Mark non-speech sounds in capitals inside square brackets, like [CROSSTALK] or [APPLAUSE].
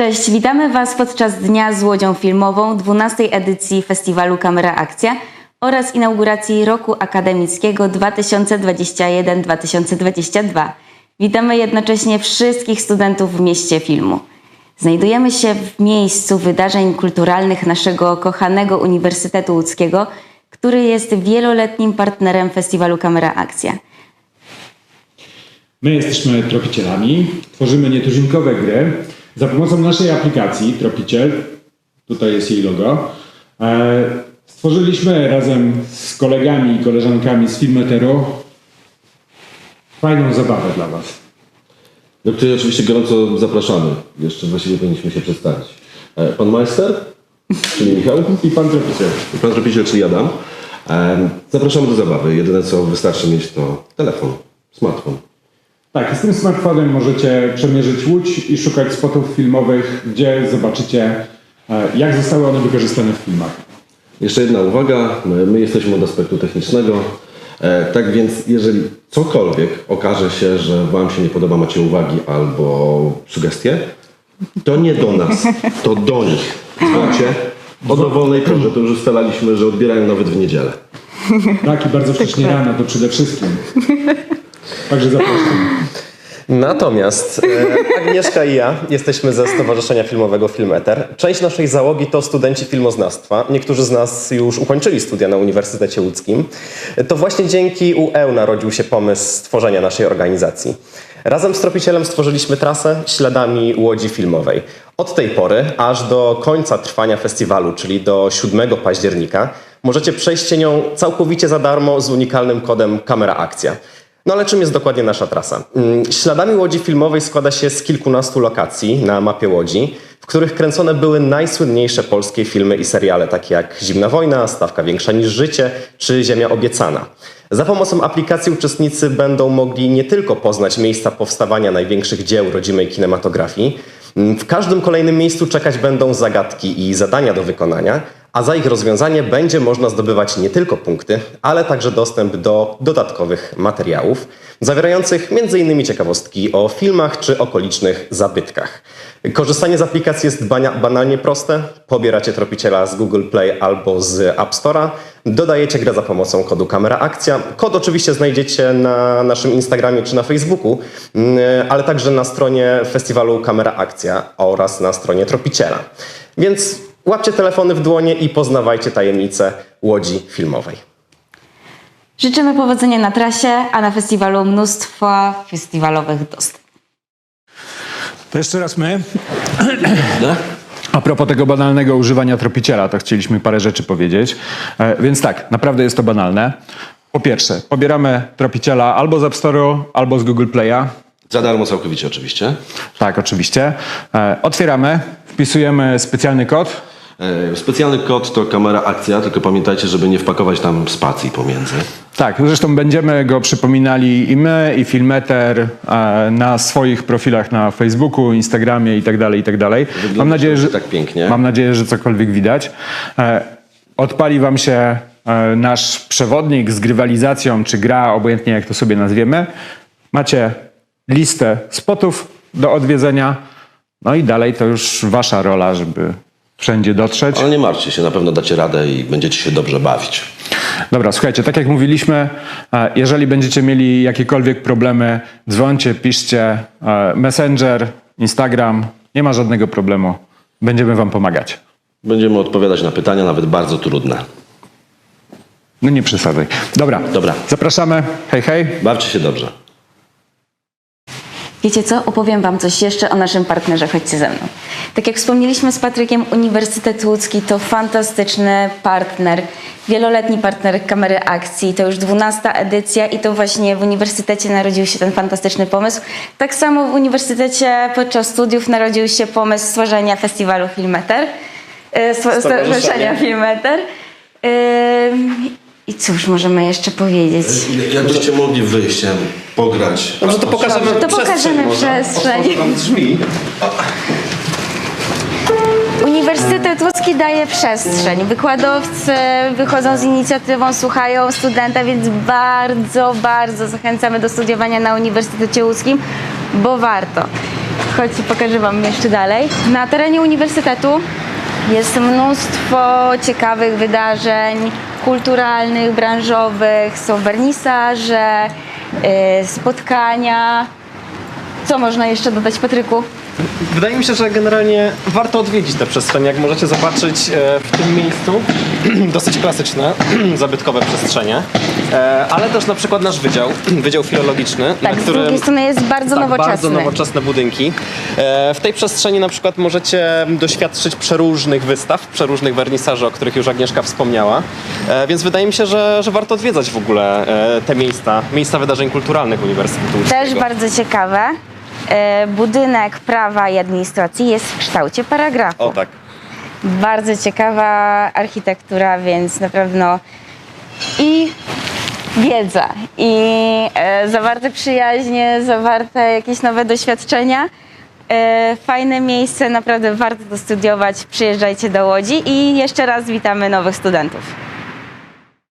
Cześć, witamy Was podczas Dnia z Łodzią Filmową 12 edycji festiwalu Kamera Akcja oraz inauguracji roku akademickiego 2021-2022. Witamy jednocześnie wszystkich studentów w mieście filmu. Znajdujemy się w miejscu wydarzeń kulturalnych naszego kochanego Uniwersytetu Łódzkiego, który jest wieloletnim partnerem festiwalu Kamera Akcja. My jesteśmy tropicielami, tworzymy nietuzinkowe gry. Za pomocą naszej aplikacji Tropiciel, tutaj jest jej logo, e, stworzyliśmy razem z kolegami i koleżankami z Filmeteru fajną zabawę dla Was. Do której oczywiście gorąco zapraszamy. Jeszcze właściwie powinniśmy się przedstawić. E, Pan Majster, czyli Michał, I Pan Tropiciel. i Pan Tropiciel, czyli Adam. E, Zapraszamy do zabawy. Jedyne co wystarczy mieć to telefon, smartfon. Tak, i z tym smartfonem możecie przemierzyć Łódź i szukać spotów filmowych, gdzie zobaczycie, e, jak zostały one wykorzystane w filmach. Jeszcze jedna uwaga, my, my jesteśmy od aspektu technicznego. E, tak więc jeżeli cokolwiek okaże się, że Wam się nie podoba, macie uwagi albo sugestie, to nie do nas, to do nich. Słuchajcie, o dowolnej porze, to już ustalaliśmy, że odbierają nawet w niedzielę. Tak, i bardzo wcześnie rano, to przede wszystkim. Także zapraszam. Natomiast e, Agnieszka i ja jesteśmy ze Stowarzyszenia Filmowego Filmeter. Część naszej załogi to studenci filmoznawstwa. Niektórzy z nas już ukończyli studia na Uniwersytecie Łódzkim. To właśnie dzięki UE narodził się pomysł stworzenia naszej organizacji. Razem z Tropicielem stworzyliśmy trasę śladami Łodzi Filmowej. Od tej pory aż do końca trwania festiwalu, czyli do 7 października, możecie przejść nią całkowicie za darmo z unikalnym kodem Kamera Akcja. No ale czym jest dokładnie nasza trasa? Mm, Śladami Łodzi Filmowej składa się z kilkunastu lokacji na mapie Łodzi, w których kręcone były najsłynniejsze polskie filmy i seriale, takie jak Zimna Wojna, Stawka Większa niż Życie czy Ziemia Obiecana. Za pomocą aplikacji uczestnicy będą mogli nie tylko poznać miejsca powstawania największych dzieł rodzimej kinematografii, mm, w każdym kolejnym miejscu czekać będą zagadki i zadania do wykonania, a za ich rozwiązanie będzie można zdobywać nie tylko punkty, ale także dostęp do dodatkowych materiałów, zawierających m.in. ciekawostki o filmach czy okolicznych zabytkach. Korzystanie z aplikacji jest banalnie proste. Pobieracie tropiciela z Google Play albo z App Store'a, dodajecie grę za pomocą kodu Kamera Akcja. Kod oczywiście znajdziecie na naszym Instagramie czy na Facebooku, mm, ale także na stronie festiwalu Kamera Akcja oraz na stronie Tropiciela. Więc łapcie telefony w dłonie i poznawajcie tajemnice łodzi filmowej. Życzymy powodzenia na trasie, a na festiwalu mnóstwo festiwalowych dostaw. To jeszcze raz my. A propos tego banalnego używania tropiciela, to chcieliśmy parę rzeczy powiedzieć. E, więc tak, naprawdę jest to banalne. Po pierwsze, pobieramy tropiciela albo z App Store'u, albo z Google Play'a. Za darmo całkowicie oczywiście. Tak, oczywiście. E, otwieramy, wpisujemy specjalny kod. E, Specjalny kod to kamera akcja, tylko pamiętajcie, żeby nie wpakować tam spacji pomiędzy. Tak, zresztą będziemy go przypominali i my, i Filmeter e, na swoich profilach na Facebooku, Instagramie i tak dalej, i tak. Mam nadzieję, że tak pięknie. Mam nadzieję, że cokolwiek widać. E, Odpali wam się e, nasz przewodnik z grywalizacją, czy gra, obojętnie jak to sobie nazwiemy. Macie listę spotów do odwiedzenia. No i dalej to już wasza rola, żeby wszędzie dotrzeć. Ale nie martwcie się, na pewno dacie radę i będziecie się dobrze bawić. Dobra, słuchajcie, tak jak mówiliśmy, e, jeżeli będziecie mieli jakiekolwiek problemy, dzwońcie, piszcie, e, Messenger, Instagram, nie ma żadnego problemu. Będziemy wam pomagać. Będziemy odpowiadać na pytania, nawet bardzo trudne. No nie przesadzaj. Dobra, Dobra. zapraszamy. Hej, hej. Bawcie się dobrze. Wiecie co? Opowiem Wam coś jeszcze o naszym partnerze. Chodźcie ze mną. Tak jak wspomnieliśmy z Patrykiem, Uniwersytet Łódzki to fantastyczny partner, wieloletni partner kamery akcji. To już 12 edycja i to właśnie w uniwersytecie narodził się ten fantastyczny pomysł. Tak samo w uniwersytecie podczas studiów narodził się pomysł stworzenia festiwalu Filmeter, e, stwo- stowarzyszenia Filmeter. I cóż możemy jeszcze powiedzieć? Jakbyście mogli wyjść, pograć. Dobrze, to pokażemy To pokażemy przestrzeń. drzwi. Uniwersytet Łódzki daje przestrzeń. Wykładowcy wychodzą z inicjatywą, słuchają studenta, więc bardzo, bardzo zachęcamy do studiowania na Uniwersytecie Łódzkim, bo warto. Chodźcie, pokażę Wam jeszcze dalej. Na terenie uniwersytetu jest mnóstwo ciekawych wydarzeń kulturalnych, branżowych, są wernisaże, yy, spotkania. Co można jeszcze dodać, Patryku? Wydaje mi się, że generalnie warto odwiedzić tę przestrzeń. Jak możecie zobaczyć e, w tym miejscu, [CLEARS THROAT] dosyć klasyczne, [CLEARS THROAT] zabytkowe przestrzenie, E, ale też na przykład nasz wydział, [CLEARS THROAT] Wydział Filologiczny, Tak, na z którym... drugiej strony jest bardzo tak, nowoczesny. bardzo nowoczesne budynki. E, W tej przestrzeni na przykład możecie doświadczyć przeróżnych wystaw, przeróżnych wernisaży, o których już Agnieszka wspomniała. E, Więc wydaje mi się, że, że warto odwiedzać w ogóle e, te miejsca, miejsca wydarzeń kulturalnych Uniwersytetu Też Łódzkiego. bardzo ciekawe. E, Budynek prawa i administracji jest w kształcie paragrafu. O tak. Bardzo ciekawa architektura, więc na pewno i wiedza, i e, zawarte przyjaźnie, zawarte jakieś nowe doświadczenia. E, fajne miejsce, naprawdę warto to studiować. Przyjeżdżajcie do Łodzi i jeszcze raz witamy nowych studentów.